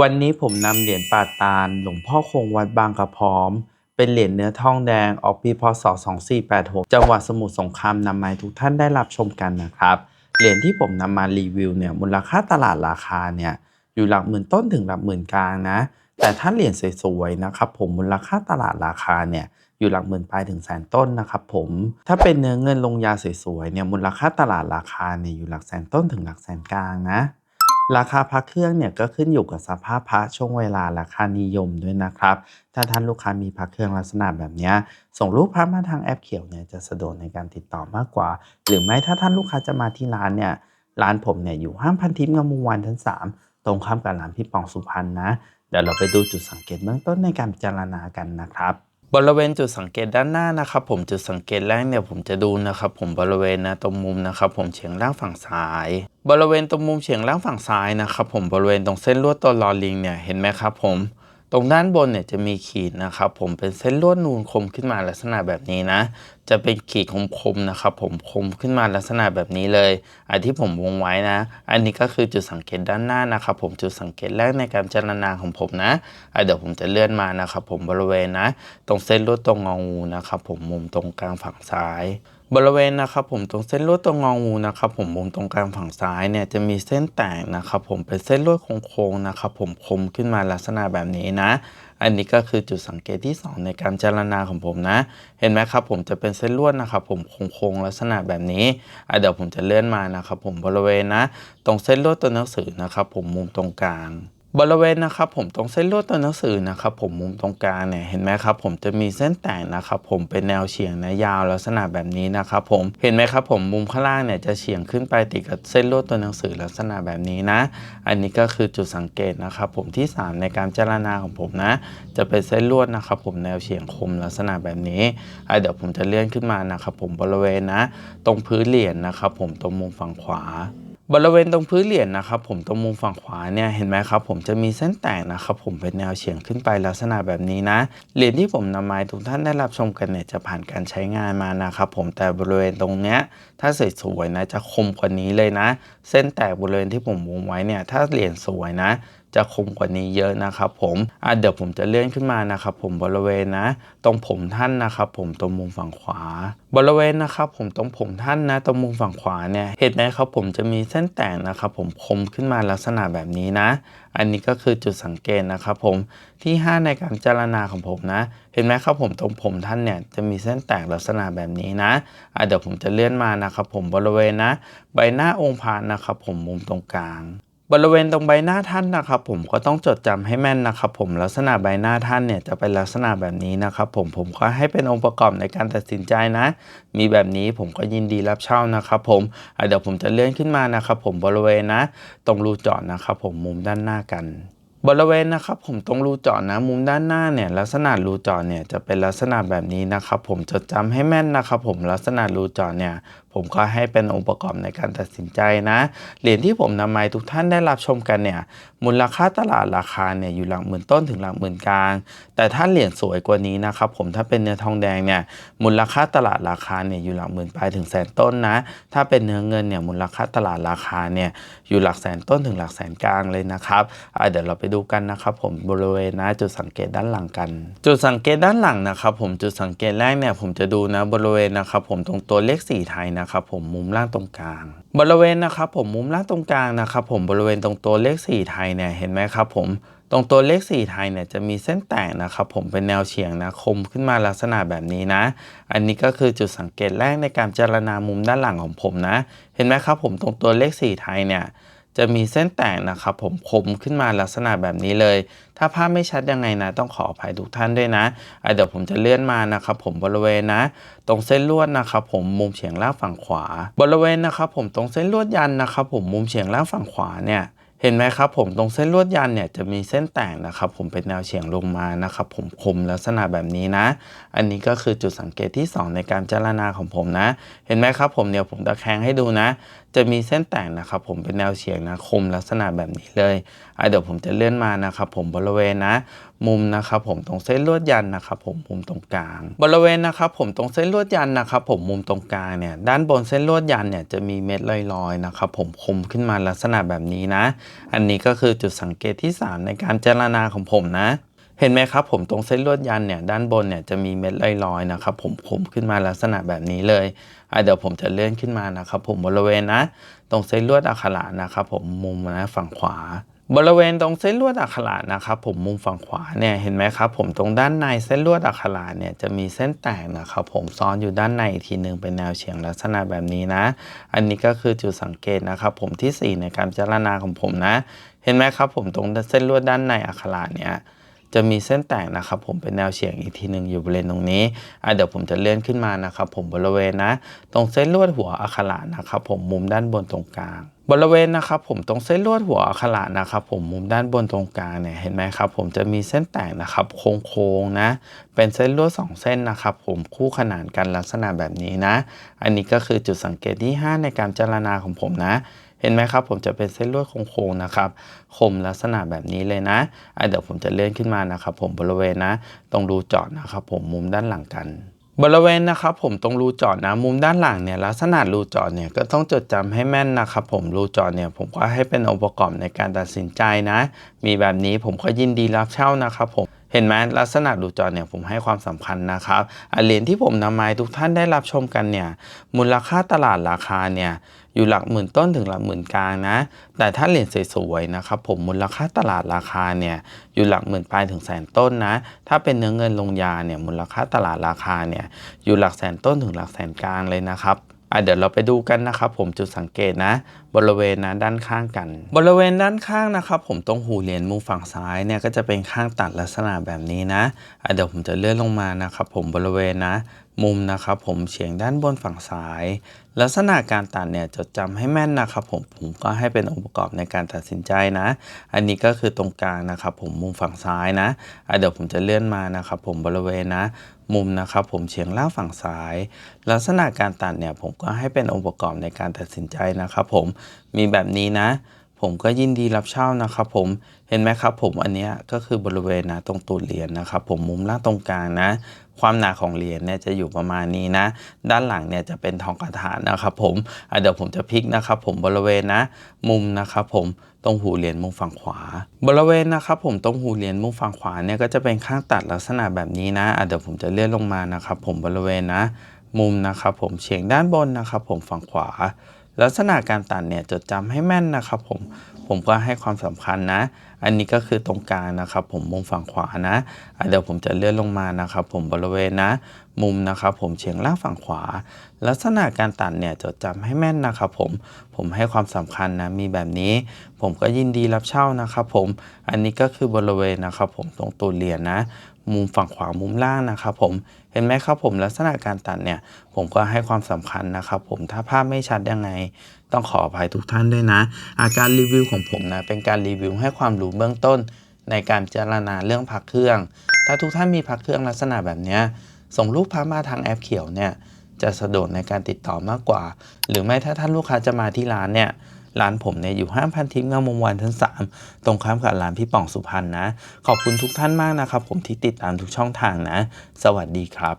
วันนี้ผมนำเหรียญปาตาล หลวงพ่อคงวัดบางกระพร้อม เป็นเหรียญเนื้อทองแดงออกปีพศ 2486 จังหวัดสมุทรสงครามนำมาให้ทุกท่านได้รับชมกันนะครับ เหรียญที่ผมนำมารีวิวเนี่ยมูลค่าตลาดราคาเนี่ยอยู่หลักหมื่นต้นถึงหลักหมื่นกลางนะ แต่ถ้าเหรียญสวยๆนะครับผมมูลค่าตลาดราคาเนี่ยอยู่หลักหมื่นปลายถึงแสนต้นนะครับผม ถ้าเป็นเนื้อเงินลงยาสวยๆเนี่ยมูลค่าตลาดราคาเนี่ยอยู่หลักแสนต้นถึงหลักแสนกลางนะ ราคาพระเครื่องเนี่ยก็ขึ้นอยู่กับสภาพพระช่วงเวลาและค่านิยมด้วยนะครับ ถ้าท่านลูกค้ามีพระเครื่องลักษณะแบบนี้ ส่งรูปพระมาทางแอปเขียวเนี่ยจะสะดวกในการติดต่อมากกว่า หรือไม่ถ้าท่านลูกค้าจะมาที่ร้านเนี่ยร้านผมเนี่ยอยู่ห้างพันทิพย์งามวงวันชั้นสามตรงข้ามกับร้านพี่ปองสุพรรณนะ เดี๋ยวเราไปดูจุดสังเกตเบื้องต้นในการพิจารณากันนะครับบริเวณจุดสังเกตด้านหน้านะครับผมจุดสังเกตแรกเนี่ยผมจะดูนะครับผมบริเวณนะตรงมุมนะครับผมเฉียงล่างฝั่งซ้าย บริเวณตรงมุมเฉียงล่างฝั่งซ้ายนะครับผมบริเวณตรงเส้นลวดตัวลอลิงเนี่ยเห็นไหมครับผมตรงด้านบนเนี่ยจะมีขีดนะครับผมเป็นเส้นลวดนูนคมขึ้นมาลักษณะแบบนี้นะ จะเป็นขีดคมๆนะครับผมคมขึ้นมาลักษณะแบบนี้เลยอันที่ผมวงไว้นะ อันนี้ก็คือจุดสังเกตด้านหน้านะครับผมจุดสังเกตแรกในการพิจารณาของผมนะอะเดี๋ยวผมจะเลื่อนมานะครับผมบริเวณนะ ตรงเส้นลวดตรงงองูนะครับผมมุมตรงกลางฝั่งซ้าย บริเวณนะครับผมตรงเส้นลวดตรงงองูนะครับผมมุมตรงกลางฝั่งซ้ายเนี่ยจะมีเส้นแตกนะครับผมเป็นเส้นลวดโค้งๆนะครับผมคมขึ้นมาลักษณะแบบนี้นะ อันนี้ก็คือจุดสังเกตที่ 2 ในการเจารณาของผมนะ เห็นไหมครับผมจะเป็นเส้นลวดนะครับผมโค้งๆลักษณะแบบนี้อะเดี๋ยวผมจะเลื่อนมานะครับผมบริเวณนะ ตรงเส้นลวดตัวหนังสือนะครับผมมุมตรงกลาง บริเวณนะครับผมตรงเส้นลวดตัวหนังสือนะครับผมมุมตรงกลางเนี่ยเห็นไหมครับผมจะมีเส้นแตกนะครับผมเป็นแนวเฉียงนะยาวลักษณะแบบนี้นะครับผมเห็นไหมครับผมมุมข้างล่างเนี่ยจะเฉียงขึ้นไปติดกับเส้นลวดตัวหนังสือลักษณะแบบนี้นะ อันนี้ก็คือจุดสังเกตนะครับผมที่ 3 ในการเจรณาของผมนะ จะเป็นเส้นลวดนะครับผมแนวเฉียงคมลักษณะแบบนี้อะเดี๋ยวผมจะเลื่อนขึ้นมานะครับผมบริเวณนะ ตรงพื้นเหรียญนะครับผมตรงมุมฝั่งขวา บริเวณตรงพื้นเหรียญนะครับผมตรงมุมฝั่งขวาเนี่ยเห็นไหมครับผมจะมีเส้นแตกนะครับผมเป็นแนวเฉียงขึ้นไปลักษณะแบบนี้นะเหรียญที่ผมนำมาให้ทุกท่านได้รับชมกันเนี่ยจะผ่านการใช้งานมานะครับผมแต่บริเวณตรงเนี้ยถ้าสวยๆนะจะคมกว่านี้เลยนะ เส้นแตกบริเวณที่ผมวงไว้เนี่ยถ้าเหรียญสวยนะ จะคมกว่านี้เยอะนะครับผมอะเดี๋ยวผมจะเลื่อนขึ้นมานะครับผมบริเวณนะ ตรงผมท่านนะครับผมตรงมุมฝั่งขวา บริเวณนะครับผมตรงผมท่านนะตรงมุมฝั่งขวาเนี่ยเห็นไหมครับผมจะมีเส้นแตกนะครับผมคมขึ้นมาลักษณะแบบนี้นะ อันนี้ก็คือจุดสังเกตนะครับผมที่ 5 ในการจารณาของผมนะ เห็นไหมครับผมตรงผมท่านเนี่ยจะมีเส้นแตกลักษณะแบบนี้นะอะเดี๋ยวผมจะเลื่อนมานะครับผมบริเวณนะ ใบหน้าองค์พระนะครับผมมุมตรงกลาง บริเวณตรงใบหน้าท่านนะครับ ผมก็ต้องจดจำให้แม่นนะครับ ผมลักษณะใบหน้าท่านเนี่ยจะเป็นลักษณะแบบนี้นะครับ ผมผมก็ให้เป็นองค์ประกอบในการตัดสินใจนะ มีแบบนี้ผมก็ยินดีรับเช่านะครับ ผมเดี๋ยวผมจะเลื่อนขึ้นมานะครับ ผมบริเวณนะ ตรงรูจาะนะครับ ผมมุมด้านหน้ากันบริเวณนะครับผมตรงรูจาะนะมุมด้านหน้าเนี่ยลักษณะรูจาะเนี่ยจะเป็นลักษณะแบบนี้นะครับ ผมจดจำให้แม่นนะครับ ผมลักษณะรูจาะเนี่ยผมก็ให้เป็นองค์ประกอบในการตัดสินใจนะ เหรียญที่ผมนำมาให้ทุกท่านได้รับชมกันเนี่ย มูลค่าตลาดราคาเนี่ยอยู่หลักหมื่นต้นถึงหลักหมื่นกลาง แต่ถ้าเหรียญสวยกว่านี้นะครับผมถ้าเป็นเนื้อทองแดงเนี่ย มูลค่าตลาดราคาเนี่ยอยู่หลักหมื่นปลายถึงแสนต้นนะ ถ้าเป็นเนื้อเงินเนี่ยมูลค่าตลาดราคาเนี่ยอยู่หลักแสนต้นถึงหลักแสนกลางเลยนะครับเดี๋ยวเราไปดูกันนะครับผมบริเวณนะจุดสังเกตด้านหลังกัน จุดสังเกตด้านหลังนะครับผมจุดสังเกตแรกเนี่ยผมจะดูนะบริเวณนะครับผมตรงตัวเลขสีไทยนะะครับผมมุมล่างตรงกลาง บริเวณนะครับผมมุมล่างตรงกลางนะครับผมบริเวณตรงตัวเลขสี่ไทยเนี่ยเห็นไหมครับผมตรงตัวเลข 4 ไทยเนี่ยจะมีเส้นแตกนะครับผมเป็นแนวเฉียงนะคมขึ้นมาลักษณะแบบนี้นะ อันนี้ก็คือจุดสังเกตแรกในการเจารณามุมด้านหลังของผมนะ เห็นไหมครับผมตรงตัวเลข 4 ไทยเนี่ย จะมีเส้นแตกนะครับผมคมขึ้นมาลักษณะแบบนี้เลย ถ้าภาพไม่ชัดยังไงนะ ต้องขออภัยทุกท่านด้วยนะเดี๋ยวผมจะเลื่อนมานะครับผมบริเวณนะ ตรงเส้นลวดนะครับผมมุมเฉียงล่างฝั่งขวา บริเวณนะครับผมตรงเส้นลวดยันนะครับผมมุมเฉียงล่างฝั่งขวาเนี่ยเห็นไหมครับผมตรงเส้นลวดยันเนี่ยจะมีเส้นแตกนะครับผมเป็นแนวเฉียงลงมานะครับผมคมลักษณะแบบนี้นะ อันนี้ก็คือจุดสังเกตที่ 2 ในการเจรณาของผมนะ เห็นไหมครับผมเดี๋ยวผมตะแคงให้ดูนะ จะมีเส้นแต่งนะครับผมเป็นแนวเฉียงนะคมลักษณะแบบนี้เลยอะเดี๋ยวผมจะเลื่อนมานะครับผมบริเวณนะ มุมนะครับผมตรงเส้นลวดยันนะครับผมมุมตรงกลาง บริเวณนะครับผมตรงเส้นลวดยันนะครับผมมุมตรงกลางเนี่ยด้านบนเส้นลวดยันเนี่ยจะมีเม็ดลอยๆนะครับผมคมขึ้นมาลักษณะแบบนี้นะ อันนี้ก็คือจุดสังเกตที่ 3 ในการเจรณาของผมนะ เห็นไหมครับผมตรงเส้นลวดยันเนี่ยด้านบนเนี่ยจะมีเม็ดลอยๆนะครับผมคมขึ้นมาลักษณะแบบนี้เลยเดี๋ยวผมจะเลื่อนขึ้นมานะครับผมบริเวณนะ ตรงเส้นลวดอักขระนะครับผมมุมนะฝั่งขวา บริเวณตรงเส้นลวดอักขระนะครับผมมุมฝั่งขวาเนี่ยเห็นไหมครับผมตรงด้านในเส้นลวดอักขระเนี่ยจะมีเส้นแตกนะครับผมซ้อนอยู่ด้านในอีกทีหนึ่งเป็นแนวเฉียงลักษณะแบบนี้นะ อันนี้ก็คือจุดสังเกตนะครับผมทีสี่4 ในการพิจารณาของผมนะ เห็นไหมครับผมตรงเส้นลวดด้านในอักขระเนี่ย จะมีเส้นแตกนะครับผมเป็นแนวเฉียงอีกทีหนึ่งอยู่บริเวณตรงนี้อะเดี๋ยวผมจะเลื่อนขึ้นมานะครับผมบริเวณนะ ตรงเส้นลวดหัวอักขระนะครับผมมุมด้านบนตรงกลาง บริเวณนะครับผมตรงเส้นลวดหัวอักขระนะครับผมมุมด้านบนตรงกลางเนี่ยเห็นไหมครับผมจะมีเส้นแตกนะครับโค้งๆนะ เป็นเส้นลวดสองเส้นนะครับผมคู่ขนานกันลักษณะแบบนี้นะ อันนี้ก็คือจุดสังเกตที่ 5 ในการเจรณาของผมนะ เห็นไหมครับ ผมจะเป็นเส้นลวดโค้งๆนะครับคมลักษณะแบบนี้เลยนะอะเดี๋ยวผมจะเลื่อนขึ้นมานะครับ ผมบริเวณนะตรงรูจาะนะครับผมมุมด้านหลังกันบริเวณนะครับผมตรงรูจาะนะมุมด้านหลังเนี่ยลักษณะรูจาะเนี่ยก็ต้องจดจำให้แม่นนะครับผมรูจาะเนี่ยผมก็ให้เป็นองค์ประกอบในการตัดสินใจนะ มีแบบนี้ผมก็ยินดีรับเช่านะครับผม เห็นไหมลักษณะรูจาะเนี่ยผมให้ความสำคัญนะครับเหรียญที่ผมนำมาให้ทุกท่านได้รับชมกันเนี่ยมูลค่าตลาดราคาเนี่ยอยู่หลักหมื่นต้นถึงหลักหมื่นกลางนะ แต่ถ้าเหรียญสวยๆนะครับผมมูลค่าตลาดราคาเนี่ยอยู่หลักหมื่นปลายถึงแสนต้นนะ ถ้าเป็นเนื้อเงินลงยาเนี่ยมูลค่าตลาดราคาเนี่ยอยู่หลักแสนต้นถึงหลักแสนกลางเลยนะครับเดี๋ยวเราไปดูกันนะครับผมจุดสังเกตนะ บริเวณนะด้านข้างกัน บริเวณด้านข้างนะครับ ผมตรงหูเหรียญมุมฝั่งซ้ายเนี่ยก็จะเป็นข้างตัดลักษณะแบบนี้นะะเดี๋ยวผมจะเลื่อนลงมานะครับ ผมบริเวณนะมุมนะครับ ผมเฉียงด้านบนฝั่งซ้าย ลักษณะการตัดเนี่ยจดจำให้แม่นนะครับผมผมก็ให้เป็นองค์ประกอบในการตัดสินใจนะ อันนี้ก็คือตรงกลางนะครับผมมุมฝั่งซ้ายนะะเดี๋ยวผมจะเลื่อนมานะครับ ผมบริเวณนะมุมนะครับผมเฉียงล่างฝั่งซ้าย ลักษณะการตัดเนี่ยผมก็ให้เป็นองค์ประกอบในการตัดสินใจนะครับผมมีแบบนี้นะ ผมก็ยินดีรับเช่านะครับผมเห็นไหมครับผมอันนี้ก็คือบริเวณนะตรงตูดเหรียญนะครับผมมุมล่างตรงกลางนะ ความหนาของเหรียญเนี่ยจะอยู่ประมาณนี้นะ ด้านหลังเนี่ยจะเป็นทองกระถานนะครับผมเดี๋ยวผมจะพลิกนะครับผมบริเวณนะ มุมนะครับผมตรงหูเหรียญมุมฝั่งขวา บริเวณนะครับผมตรงหูเหรียญมุมฝั่งขวาเนี่ยก็จะเป็นข้างตัดลักษณะแบบนี้นะเดี๋ยวผมจะเลื่อนลงมานะครับผมบริเวณนะ มุมนะครับผมเฉียงด้านบนนะครับผมฝั่งขวา ลักษณะการตัดเนี่ยจดจำให้แม่นนะครับผมผมก็ให้ความสำคัญนะ อันนี้ก็คือตรงกลางนะครับ ผมมุมฝั่งขวานะเดี๋ยวผมจะเลื่อนลงมานะครับ ผมบริเวณนะ มุมนะครับ ผมเฉียงล่างฝั่งขวา ลักษณะการตัดเนี่ยจดจำให้แม่นนะครับ ผมผมให้ความสำคัญนะมีแบบนี้ ผมก็ยินดีรับเช่านะครับ ผมอันนี้ก็คือบริเวณนะครับ ผมตรงตูดเหรียญนะ มุมฝั่งขวามุมล่างนะครับผมเห็นไหมครับผมลักษณะการตัดเนี่ย ผมก็ให้ความสำคัญนะครับผมถ้าภาพไม่ชัดยังไง ต้องขออภัยทุกท่านด้วยนะ อาการรีวิวของผมนะเป็นการรีวิวให้ความรู้เบื้องต้น ในการพิจารณาเรื่องพักเครื่อง ถ้าทุกท่านมีพักเครื่องลักษณะแบบนี้ส่งรูปพักมาทางแอปเขียวเนี่ยจะสะดวกในการติดต่อมากกว่า หรือไม่ถ้าท่านลูกค้าจะมาที่ร้านเนี่ย ร้านผมเนี่ยอยู่ห้างพันทิพย์งามวงวันชั้นสามตรงข้ามกับร้านพี่ป่องสุพรรณนะ ขอบคุณทุกท่านมากนะครับ ผมที่ติดตามทุกช่องทางนะ สวัสดีครับ